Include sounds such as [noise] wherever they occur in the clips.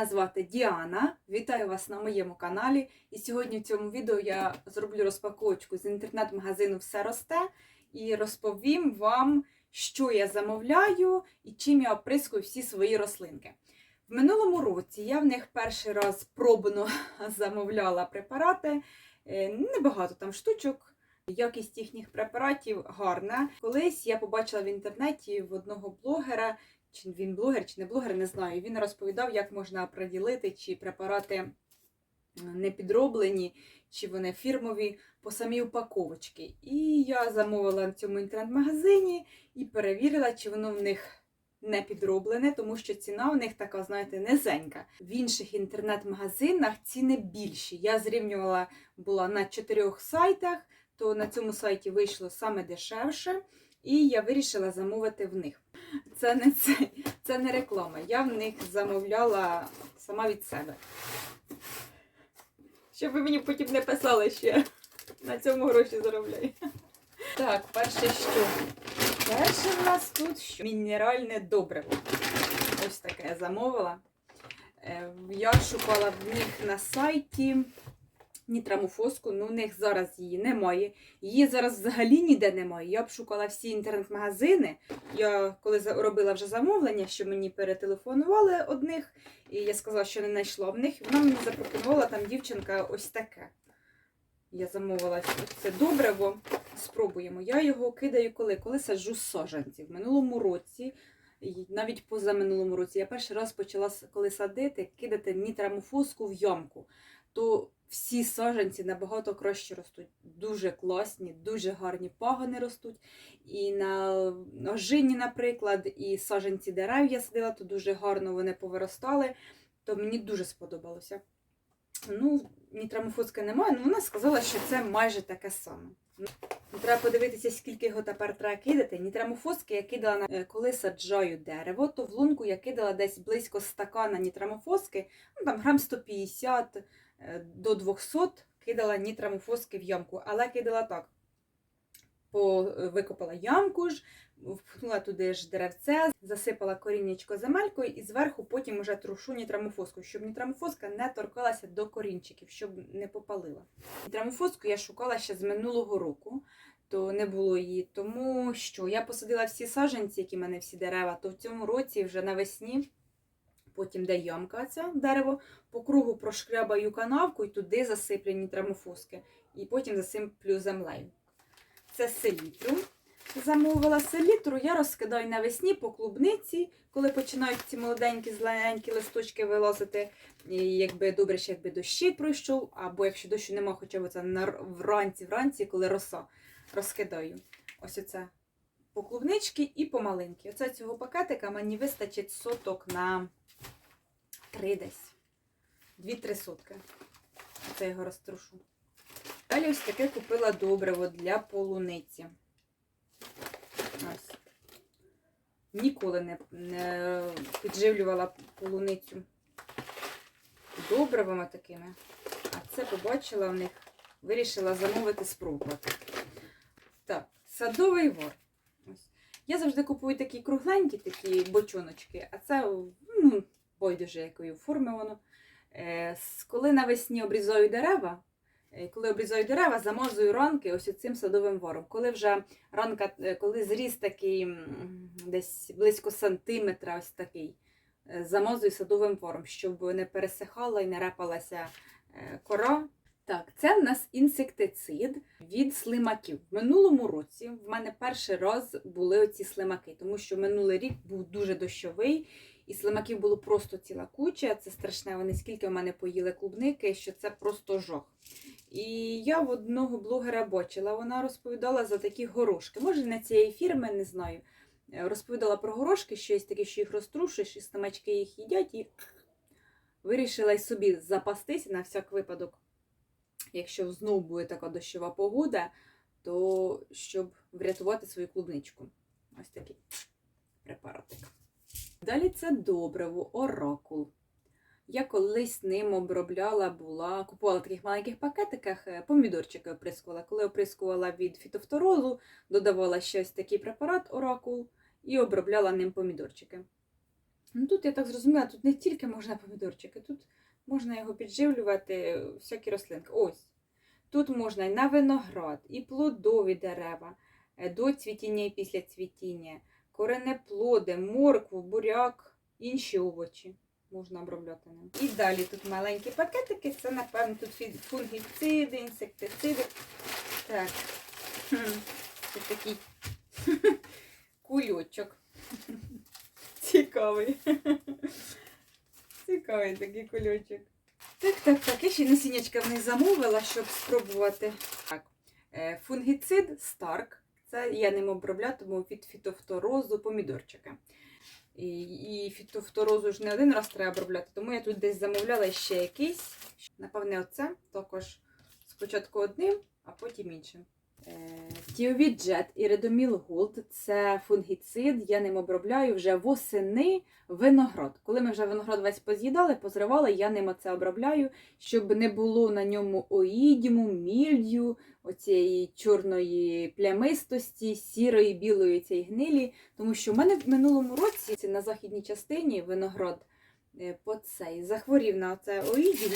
Мене звати Діана. Вітаю вас на моєму каналі. І сьогодні в цьому відео я зроблю розпаковочку з інтернет-магазину Все росте і розповім вам, що я замовляю і чим я оприскую всі свої рослинки. В минулому році я в них перший раз пробно [laughs] замовляла препарати. Е, Небагато там штучок. Якість їхніх препаратів гарна. Колись я побачила в інтернеті в одного блогера, чи він блогер, чи не блогер, не знаю. Він розповідав, як можна приділити, чи препарати не підроблені, чи вони фірмові по самій упаковочці. І я замовила в цьому інтернет-магазині і перевірила, чи воно в них не підроблене, тому що ціна у них така, знаєте, низенька. В інших інтернет-магазинах ціни більші. Я зрівнювала була на чотирьох сайтах, то на цьому сайті вийшло саме дешевше. І я вирішила замовити в них. Це не це, це не реклама. Я в них замовляла сама від себе. Щоб ви мені потім не писали ще. На цьому гроші заробляю. Так, перше що? Перше в нас тут що? мінеральне добриво. Ось таке я замовила. Е, Я шукала в них на сайті нітрамофоску, ну в них зараз її немає. Її зараз взагалі ніде немає. Я б шукала всі інтернет-магазини. Я коли робила вже замовлення, що мені перетелефонували одних, і я сказала, що не знайшла в них. Вона мені запропонувала там дівчинка ось таке. Я замовила це добриво. Спробуємо. Я його кидаю коли? Коли саджу саджанці. В минулому році, навіть позаминулому році, я перший раз почала коли садити, кидати нітрамофоску в ямку. То всі саджанці набагато краще ростуть. Дуже класні, дуже гарні пагони ростуть. І на ожині, наприклад, і саджанці дерев я садила, то дуже гарно вони повиростали. То мені дуже сподобалося. Ну, нітрамофоски немає, але вона сказала, що це майже таке саме. Ну, Треба подивитися, скільки його тепер треба кидати. Нітрамофоски я кидала е, коли саджаю дерево, то в лунку я кидала десь близько стакана нітрамофоски, ну там грам 150 е, до 200 кидала нітрамофоски в ямку, але кидала так. По, е, викопала ямку ж, впхнула туди ж деревце, засипала коріннячко земелькою і зверху потім вже трушу нітрамофоску, щоб нітрамофоска не торкалася до корінчиків, щоб не попалила. Нітрамофоску я шукала ще з минулого року, то не було її. Тому що я посадила всі саджанці, які в мене всі дерева, то в цьому році вже навесні. Потім де ямка ця дерево, по кругу прошкрябаю канавку і туди засиплю нітрамофоски. І потім засиплю землею. Це селітру. Замовила селітру, я розкидаю навесні по клубниці, коли починають ці молоденькі зелененькі листочки вилазити. І якби добре, ще якби дощик пройшов, або якщо дощу нема, хоча б це вранці, вранці, коли роса, розкидаю. Ось оце по клубнички і по малинки. Оце цього пакетика мені вистачить соток на три десь. Дві-три сотки. Оце я його розтрушу. Далі ось таке купила добриво для полуниці. Ось. Ніколи не, не підживлювала полуницю добривами такими. А це побачила в них, вирішила замовити спробувати. Так, садовий вор. Ось. Я завжди купую такі кругленькі такі бочоночки, а це ну, байдуже якої форми воно. Е, коли навесні обрізаю дерева, е, коли обрізаю дерева, замазую ранки ось цим садовим вором. Коли вже ранка, е, коли зріс такий десь близько сантиметра, ось такий, замазую садовим вором, щоб не пересихала і не репалася кора. Так, це в нас інсектицид від слимаків. В минулому році в мене перший раз були оці слимаки, тому що минулий рік був дуже дощовий, і слимаків було просто ціла куча. Це страшне. Вони скільки в мене поїли клубники, що це просто жах. І я в одного блогера бачила, вона розповідала за такі горошки. Може, не цієї фірми, не знаю. Е, Розповідала про горошки, що є такі, що їх розтрушиш, і слимачки їх їдять, і вирішила й собі запастись на всяк випадок. Якщо знову буде така дощова погода, то щоб врятувати свою клубничку. Ось такий препаратик. Далі це добриво, оракул. Я колись ним обробляла, була, купувала в таких маленьких пакетиках, е, помідорчики оприскувала. Коли оприскувала від фітофторозу, додавала щось такий препарат оракул і обробляла ним помідорчики. Ну тут я так зрозуміла, тут не тільки можна помідорчики, тут можна його підживлювати, всякі рослинки. Ось. Тут можна і на виноград, і плодові дерева, е, до цвітіння і після цвітіння, коренеплоди, моркву, буряк, інші овочі можна обробляти ним. І далі тут маленькі пакетики, це, напевно, тут фунгіциди, інсектициди. Так. Це такий [laughs] кульочок. [laughs] Цікавий. Цікавий такий кульочок. Так, так, так. Я ще насіннячка в них замовила, щоб спробувати. Так. е, Фунгіцид Старк. Це я ним оброблятиму від фітофторозу помідорчики. І, і фітофторозу ж не один раз треба обробляти, тому я тут десь замовляла ще якийсь. Напевне, оце також спочатку одним, а потім іншим. Тіовід Джет і Редоміл Голд це фунгіцид. Я ним обробляю вже восени виноград. Коли ми вже виноград весь поз'їдали, позривали, я ним оце обробляю, щоб не було на ньому оїдіму, мільдю, оцієї чорної плямистості, сірої, білої цієї гнилі. Тому що в мене в минулому році на західній частині виноград е, по цей захворів на це оїдім.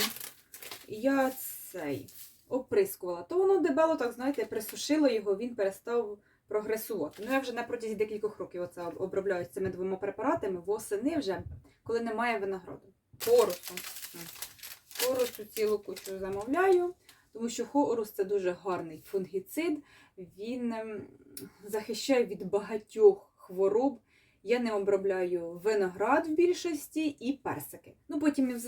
Я цей оприскувала. То воно дебело, так знаєте, присушило його, він перестав прогресувати. Ну я вже на протязі декількох років оце обробляю цими двома препаратами восени вже, коли немає винограду. Хорусу. М. Цілу кучу замовляю, тому що хорус це дуже гарний фунгіцид. Він ем, захищає від багатьох хвороб. Я не обробляю виноград в більшості і персики. Ну потім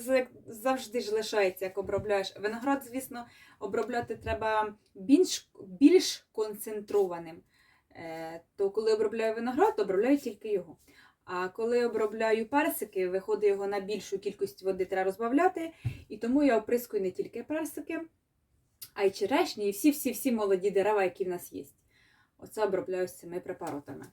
завжди ж лишається, як обробляєш. Виноград, звісно, обробляти треба більш, більш концентрованим. Е, то коли обробляю виноград, обробляю тільки його. А коли обробляю персики, виходить його на більшу кількість води треба розбавляти. І тому я оприскую не тільки персики, а й черешні, і всі-всі-всі молоді дерева, які в нас є. Оце обробляю з цими препаратами.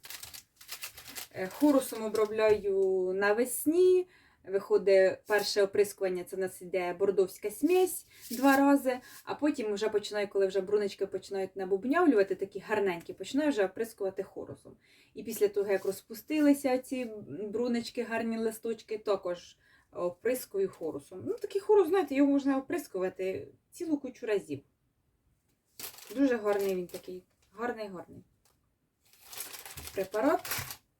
Е, Хорусом обробляю навесні. Виходить перше оприскування, це в нас іде бордовська смесь два рази, а потім вже починаю, коли вже брунички починають набубнявлювати, такі гарненькі, починаю вже оприскувати хорусом. І після того, як розпустилися ці брунички, гарні листочки, також оприскую хорусом. Ну, такий хорус, знаєте, його можна оприскувати цілу кучу разів. Дуже гарний він такий. Гарний, гарний. Препарат.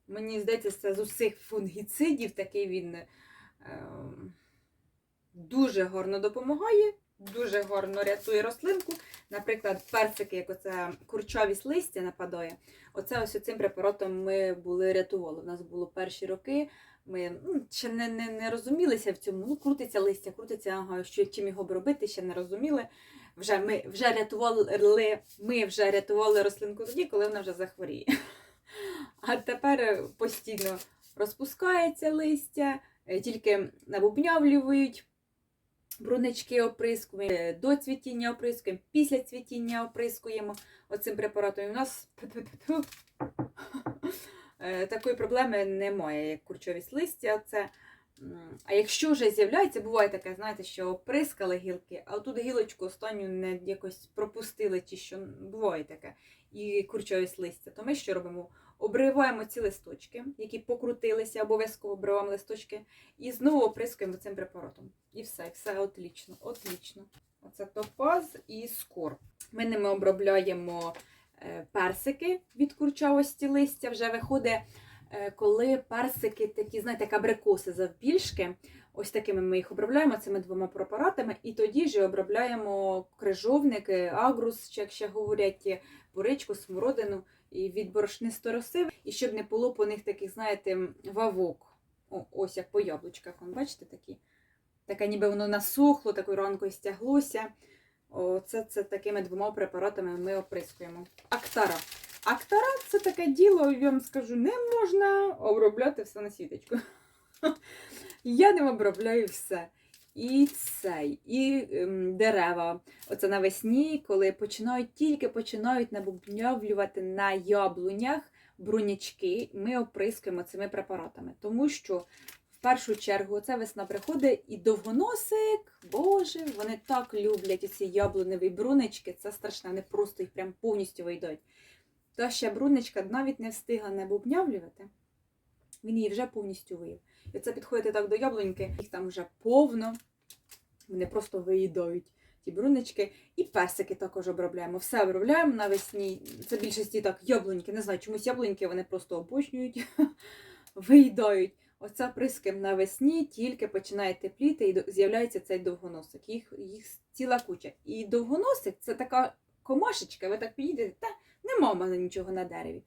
Мені здається, це з усіх фунгіцидів такий він е, дуже гарно допомагає, дуже гарно рятує рослинку. Наприклад, персики, як оце курчавість листя нападає. Оце ось цим препаратом ми були рятували. У нас було перші роки. Ми ну, ще не, не, не розумілися в цьому. Ну, крутиться листя, крутиться, ага, що чим його б робити, ще не розуміли. Вже ми вже рятували, ми вже рятували рослинку тоді, коли вона вже захворіє. А тепер е, постійно розпускається листя, е, тільки набубнявлюють, брунички оприскуємо, е, до цвітіння оприскуємо, після цвітіння оприскуємо оцим препаратом. І у нас такої проблеми немає, як курчовість листя. Це, а якщо вже з'являється, буває таке, знаєте, що оприскали гілки, а тут гілочку останню не якось пропустили, чи що буває таке, і курчовість листя, то ми що робимо? Обриваємо ці листочки, які покрутилися, обов'язково обриваємо листочки, і знову оприскуємо цим препаратом. І все, все отлично, отлично. Оце топаз і скор. Ми ними обробляємо е, персики від курчавості листя. Вже виходить, е, коли персики такі, знаєте, як абрикоси завбільшки. Ось такими ми їх обробляємо цими двома препаратами, і тоді ж обробляємо крижовники, агрус, чи як ще говорять, буричку, смородину і від борошнистої роси, і щоб не було по них таких, знаєте, вавок. О, ось як по яблучках. Вон, бачите такі? Таке ніби воно насохло, такою ранкою стяглося. Оце це такими двома препаратами ми оприскуємо. Актара. Актара це таке діло, я вам скажу, не можна обробляти все на світочку. Я ним обробляю все. І цей, і ем, дерева. Оце навесні, коли починають тільки починають набубнявлювати на яблунях брунячки, ми оприскуємо цими препаратами. Тому що в першу чергу ця весна приходить і довгоносик, боже, вони так люблять ці яблуневі брунички, це страшне, вони просто їх прям повністю вийдуть. Та ще бруничка навіть не встигла набубнявлювати. Він її вже повністю виїв. І оце підходите так до яблуньки, їх там вже повно, вони просто виїдають ті брунички. І персики також обробляємо. Все обробляємо навесні. Це більшості так яблуньки. Не знаю, чомусь яблуньки вони просто обочнюють, [laughs] виїдають. Оця приским навесні тільки починає тепліти і з'являється цей довгоносик. Їх, їх ціла куча. І довгоносик це така комашечка, ви так підійдете, та нема в мене нічого на дереві.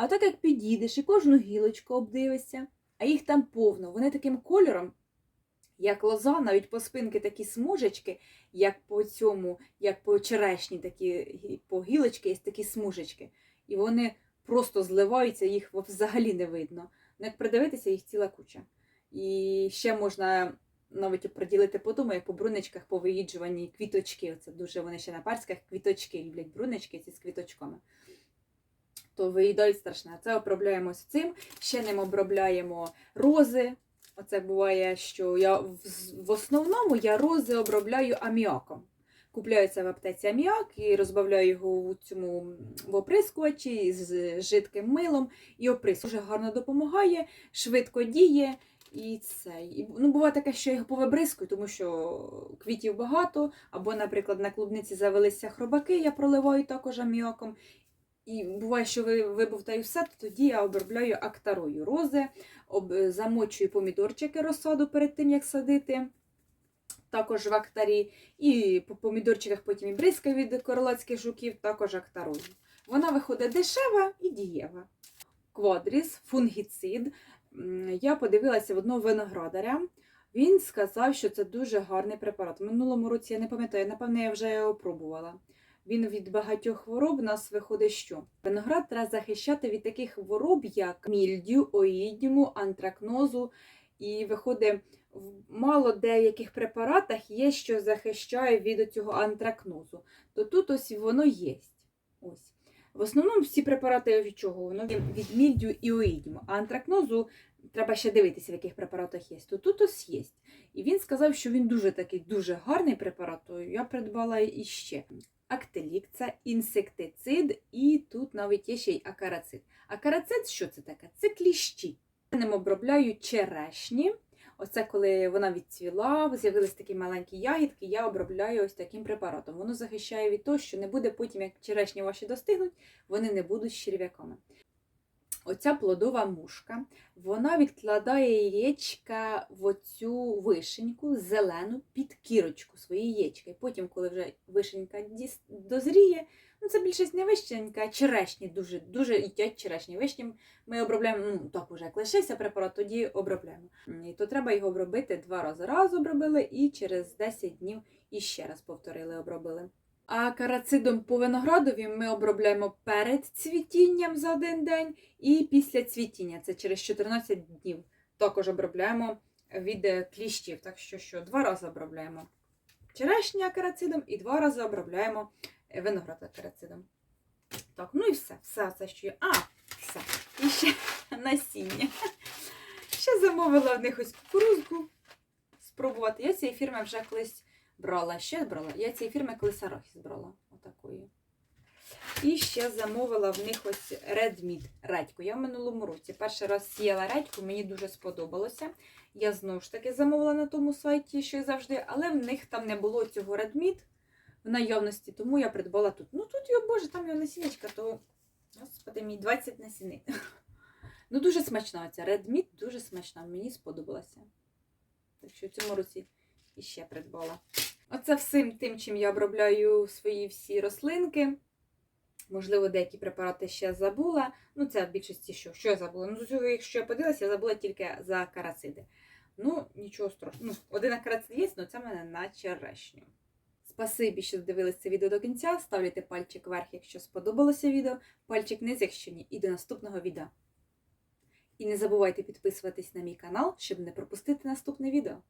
А так як підійдеш і кожну гілочку обдивишся, а їх там повно, вони таким кольором, як лоза, навіть по спинки такі смужечки, як по цьому, як по черешні, такі по гілочки є такі смужечки. І вони просто зливаються, їх взагалі не видно. Ну, як придивитися, їх ціла куча. І ще можна навіть приділити по тому, як по бруничках, по виїджуванні квіточки. Це дуже вони ще на парськах квіточки люблять брунички ці з квіточками. То виїдають страшне. Це обробляємо з цим. Ще ним обробляємо рози. Оце буває, що я в, основному я рози обробляю аміаком. Купляється в аптеці аміак і розбавляю його у цьому в оприскувачі з жидким милом і оприс дуже гарно допомагає, швидко діє. І це. І, ну, буває таке, що я його повибризкую, тому що квітів багато, або, наприклад, на клубниці завелися хробаки, я проливаю також аміаком. І буває, що ви вибувтаю все, то тоді я обробляю актарою рози, об, замочую помідорчики розсаду перед тим, як садити. Також в актарі, і по помідорчиках потім і бризка від королацьких жуків, також актарою. Вона виходить дешева і дієва. Квадріс, фунгіцид. Я подивилася в одного виноградаря. Він сказав, що це дуже гарний препарат. В минулому році я не пам'ятаю, напевне, я вже його пробувала. Він від багатьох хвороб нас виходить що? Виноград треба захищати від таких хвороб, як мільдю, оїдіму, антракнозу. І виходить, в мало деяких препаратах є, що захищає від цього антракнозу. То тут ось воно є. Ось. В основному всі препарати від чого? Воно від мільдю і оїдіму. А антракнозу треба ще дивитися, в яких препаратах є. То тут ось є. І він сказав, що він дуже такий дуже гарний препарат, то я придбала іще. Актелік це інсектицид, і тут навіть є ще й акарацид. Акарацид що це таке? Це кліщі. Ним обробляю черешні. Оце коли вона відцвіла, з'явились такі маленькі ягідки, я обробляю ось таким препаратом. Воно захищає від того, що не буде потім, як черешні ваші достигнуть, вони не будуть черв'яками. Оця плодова мушка, вона відкладає яєчка в оцю вишеньку зелену під кірочку свої яєчка. І потім, коли вже вишенька дозріє, ну це більшість не вишенька, а черешні дуже, дуже їдять черешні. Вишні ми обробляємо, ну так уже як лишився препарат, тоді обробляємо. І то треба його обробити два рази. Раз обробили і через 10 днів іще раз повторили, обробили. А карацидом по виноградові ми обробляємо перед цвітінням за один день і після цвітіння, це через 14 днів. Також обробляємо від е, кліщів. Так що, що два рази обробляємо черешня карацидом і два рази обробляємо е, виноград карацидом. Так, ну і все. Все це, що є. А, все. І ще [laughs] насіння. Ще замовила в них ось кукурузку спробувати. Я цієї фірми вже колись брала. Ще брала. Я цієї фірми колись брала. Отакої. І ще замовила в них ось Red редьку. Я в минулому році перший раз сіяла редьку, мені дуже сподобалося. Я знову ж таки замовила на тому сайті, що й завжди, але в них там не було цього Red в наявності, тому я придбала тут. Ну тут, його, боже, там його насінечка, то, господи, мій 20 насінин. [laughs] Ну, дуже смачна ця Red дуже смачна, мені сподобалася. Так що в цьому році іще придбала. Оце всім тим, чим я обробляю свої всі рослинки. Можливо, деякі препарати ще забула. Ну, це в більшості що? Що я забула? Ну, з усього, якщо я подивилася, я забула тільки за карациди. Ну, нічого страшного. Ну, один карацид є, але це в мене на черешню. Спасибі, що дивилися це відео до кінця. Ставляйте пальчик вверх, якщо сподобалося відео, пальчик вниз, якщо ні. І до наступного відео. І не забувайте підписуватись на мій канал, щоб не пропустити наступне відео.